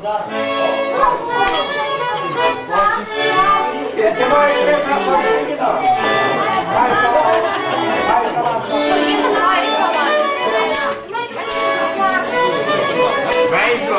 Ти маєш вид на що ти. Хай талант, хай талант. Вейзо!